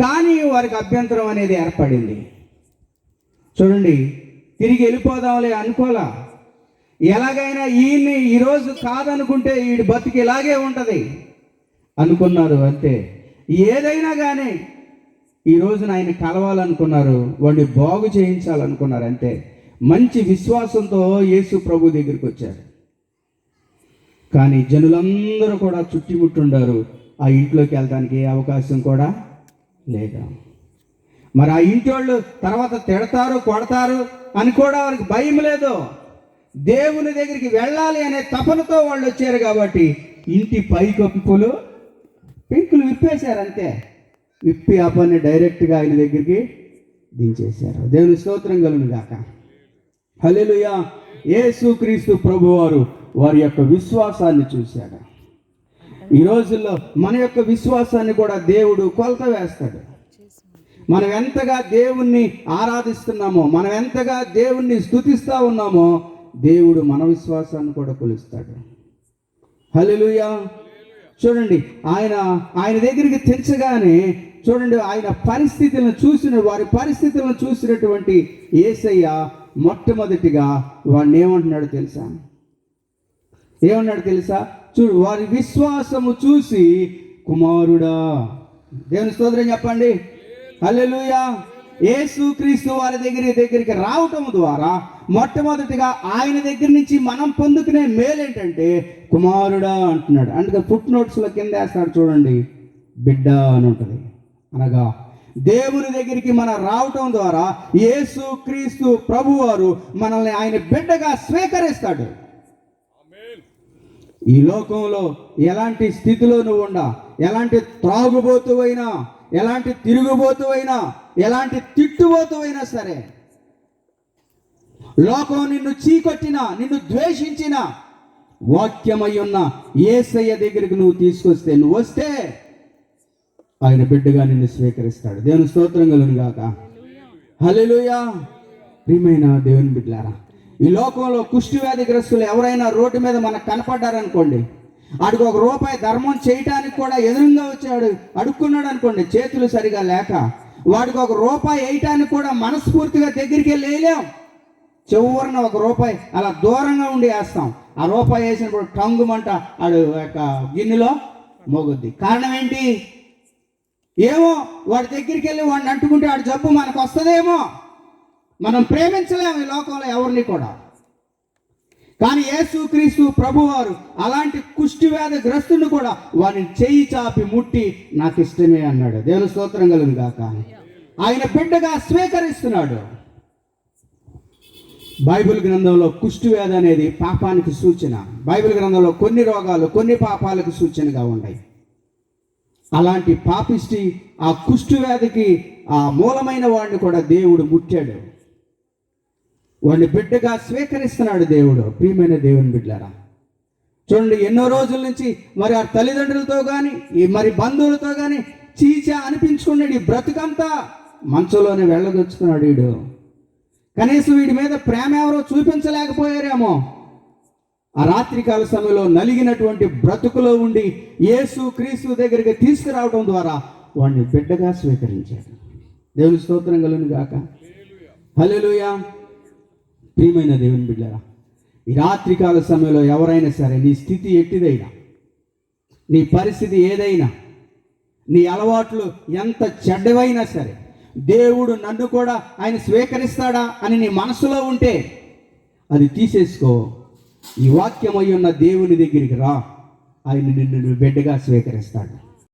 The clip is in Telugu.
కానీ వారికి అభ్యంతరం అనేది ఏర్పడింది. చూడండి తిరిగి వెళ్ళిపోదాంలే అనుకోలా. ఎలాగైనా ఈయన్ని ఈరోజు కాదనుకుంటే వీడి బతికి ఇలాగే ఉంటుంది అనుకున్నారు అంతే. ఏదైనా కానీ ఈ రోజున ఆయన కలవాలనుకున్నారు వాడిని బాగు చేయించాలనుకున్నారు అంతే. మంచి విశ్వాసంతో యేసు ప్రభు దగ్గరికి వచ్చారు కానీ జనులందరూ కూడా చుట్టుముట్టుండారు. ఆ ఇంట్లోకి వెళ్ళడానికి ఏ అవకాశం కూడా లేదా? మరి ఆ ఇంటి వాళ్ళు తర్వాత తిడతారు కొడతారు అని కూడా వారికి భయం లేదు. దేవుని దగ్గరికి వెళ్ళాలి అనే తపనతో వాళ్ళు వచ్చారు కాబట్టి ఇంటి పైకప్పులు పెంకులు విప్పేశారు అంతే. విప్పి ఆ పని డైరెక్ట్గా ఆయన దగ్గరికి దించేశారు. దేవుని స్తోత్రం కాక గాక. హల్లెలూయా. యేసుక్రీస్తు ప్రభువారు వారి యొక్క విశ్వాసాన్ని చూశాడు. ఈ రోజుల్లో మన యొక్క విశ్వాసాన్ని కూడా దేవుడు కొలత వేస్తాడు. మనం ఎంతగా దేవుణ్ణి ఆరాధిస్తున్నామో మనం ఎంతగా దేవుణ్ణి స్థుతిస్తూ ఉన్నామో దేవుడు మన విశ్వాసాన్ని కూడా కొలుస్తాడు. హల్లెలూయా. చూడండి ఆయన ఆయన దగ్గరికి తెచ్చగానే చూడండి ఆయన పరిస్థితులను చూసిన వారి పరిస్థితులను చూసినటువంటి ఏసయ్య మొట్టమొదటిగా వాడిని ఏమంటున్నాడు తెలుసా? ఏమన్నాడు తెలుసా? వారి విశ్వాసము చూసి కుమారుడా. దేవుని స్తోత్రం చెప్పండి. అల్లెలుయా యేసు క్రీస్తు వారి దగ్గర దగ్గరికి రావటం ద్వారా మొట్టమొదటిగా ఆయన దగ్గర నుంచి మనం పొందుకునే మేలు ఏంటంటే కుమారుడా అంటున్నాడు. అందుకే ఫుట్ నోట్స్లో కింద వేస్తాడు చూడండి. బిడ్డ అని ఉంటుంది. అనగా దేవుని దగ్గరికి మనం రావటం ద్వారా యేసు క్రీస్తు ప్రభువారు మనల్ని ఆయన బిడ్డగా స్వీకరిస్తాడు. ఈ లోకంలో ఎలాంటి స్థితిలో నువ్వు ఉండా? ఎలాంటి త్రాగుబోతువైనా ఎలాంటి తిరుగుబోతువైనా ఎలాంటి తిట్టుబోతువైనా సరే లోకం నిన్ను చీకొట్టినా నిన్ను ద్వేషించిన వాక్యమై ఉన్న ఏసయ్య దగ్గరికి నువ్వు తీసుకొస్తే నువ్వు వస్తే ఆయన బిడ్డగా నిన్ను స్వీకరిస్తాడు. దేవుని స్తోత్రం కలుగుగాక హలో ప్రియమైన దేవుని బిడ్డలారా ఈ లోకంలో కుష్టి వ్యాధిగ్రస్తులు ఎవరైనా రోడ్డు మీద మనకు కనపడ్డారనుకోండి అడుగు ఒక రూపాయి ధర్మం చేయటానికి కూడా ఎదురుగా వచ్చాడు అడుక్కున్నాడు అనుకోండి చేతులు సరిగా లేక వాడికి ఒక రూపాయి వేయటానికి కూడా మనస్ఫూర్తిగా దగ్గరికి వెళ్ళి వేయలేం చివరిన ఒక రూపాయి అలా దూరంగా ఉండి వేస్తాం. ఆ రూపాయి వేసినప్పుడు టంగుమంట ఆడు యొక్క గిన్నెలో మోగుద్ది. కారణం ఏంటి? ఏమో వాడి దగ్గరికి వెళ్ళి వాడిని అంటుకుంటే ఆడు జబ్బు మనకు వస్తుందేమో. మనం ప్రేమించలేము ఈ లోకంలో ఎవరిని కూడా. కానీ యేసుక్రీస్తు ప్రభువారు అలాంటి కుష్టి వ్యాధి గ్రస్తుని కూడా వారిని చేయి చాపి ముట్టి నాకు ఇష్టమే అన్నాడు. దేవుని స్తోత్రం కలుగు కాక ఆయన బిడ్డగా స్వీకరిస్తున్నాడు. బైబిల్ గ్రంథంలో కుష్టి వ్యాధి అనేది పాపానికి సూచన. బైబిల్ గ్రంథంలో కొన్ని రోగాలు కొన్ని పాపాలకు సూచనగా ఉన్నాయి. అలాంటి పాపిష్టి ఆ కుష్టి వ్యాధికి ఆ మూలమైన వాడిని కూడా దేవుడు ముట్టాడు. వాడిని బిడ్డగా స్వీకరిస్తున్నాడు దేవుడు. ప్రియమైన దేవుని బిడ్డారా చూడండి ఎన్నో రోజుల నుంచి మరి ఆ తల్లిదండ్రులతో కానీ ఈ మరి బంధువులతో కానీ చీచా అనిపించుకున్నాడు ఈ బ్రతుకంతా. మంచంలోనే వెళ్ళదొచ్చుకున్నాడు వీడు. కనీసం వీడి మీద ప్రేమ ఎవరో చూపించలేకపోయారేమో. ఆ రాత్రికాల సమయంలో నలిగినటువంటి బ్రతుకులో ఉండి యేసు క్రీస్తు దగ్గరికి తీసుకురావడం ద్వారా వాడిని బిడ్డగా స్వీకరించాడు. దేవుని స్తోత్రం కలుగును గాక. హలో ప్రియమైన దేవుని బిడ్డరా ఈ రాత్రికాల సమయంలో ఎవరైనా సరే నీ స్థితి ఎట్టిదైనా నీ పరిస్థితి ఏదైనా నీ అలవాట్లు ఎంత చెడ్డవైనా సరే దేవుడు నన్ను కూడా ఆయన స్వీకరిస్తాడా అని నీ మనసులో ఉంటే అది తీసేసుకో. ఈ వాక్యమై ఉన్న దేవుని దగ్గరికి రా. ఆయన నిన్ను బిడ్డగా స్వీకరిస్తాడు.